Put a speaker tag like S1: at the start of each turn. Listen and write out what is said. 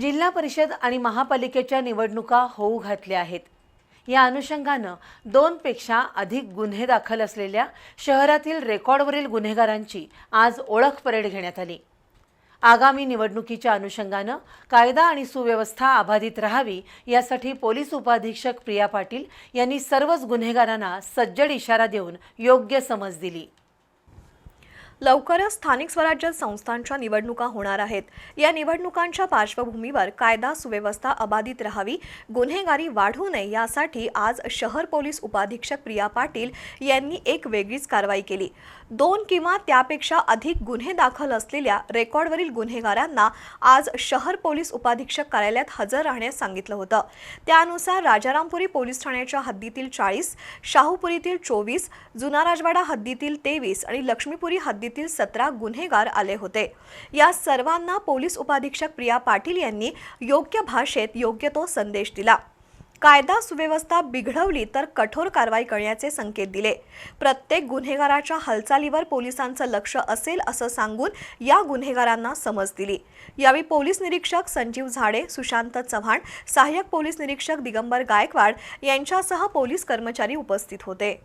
S1: जिल्हा परिषद आणि महापालिकेच्या निवडणुका होऊ घातल्या आहेत. या अनुषंगानं दोनपेक्षा अधिक गुन्हे दाखल असलेल्या शहरातील रेकॉर्डवरील गुन्हेगारांची आज ओळख परेड घेण्यात आली. आगामी निवडणुकीच्या अनुषंगानं कायदा आणि सुव्यवस्था अबाधित राहावी यासाठी पोलीस उपाधीक्षक प्रिया पाटील यांनी सर्वच गुन्हेगारांना सज्जड इशारा देऊन योग्य समज दिली.
S2: लवकरच स्थानिक स्वराज्य संस्थांच्या निवडणुका होणार आहेत. या निवडणुकांच्या पार्श्वभूमीवर कायदा सुव्यवस्था अबाधित राहावी गुन्हेगारी वाढू नये यासाठी आज शहर पोलीस उपाधीक्षक प्रिया पाटील यांनी एक वेगळीच कारवाई केली. दोन किंवा त्यापेक्षा अधिक गुन्हे दाखल असलेल्या रेकॉर्डवरील गुन्हेगारांना आज शहर पोलीस उपाधीक्षक कार्यालयात हजर राहण्यास सांगितलं होतं. त्यानुसार राजारामपुरी पोलीस ठाण्याच्या हद्दीतील चाळीस शाहूपुरीतील चोवीस जुना राजवाडा हद्दीतील तेवीस आणि लक्ष्मीपुरी हद्दी हद्दीतील सतरा गुन्हेगार आले होते. या सर्वांना पोलीस उपाधीक्षक प्रिया पाटील यांनी योग्य भाषेत योग्य तो संदेश दिला. कायदा सुव्यवस्था बिघडवली तर कठोर कारवाई करण्याचे संकेत दिले. प्रत्येक गुन्हेगाराच्या हालचालीवर पोलिसांचं लक्ष असेल असं सांगून या गुन्हेगारांना समज दिली. यावेळी पोलीस निरीक्षक संजीव झाडे सुशांत चव्हाण सहाय्यक पोलीस निरीक्षक दिगंबर गायकवाड यांच्यासह पोलीस कर्मचारी उपस्थित होते.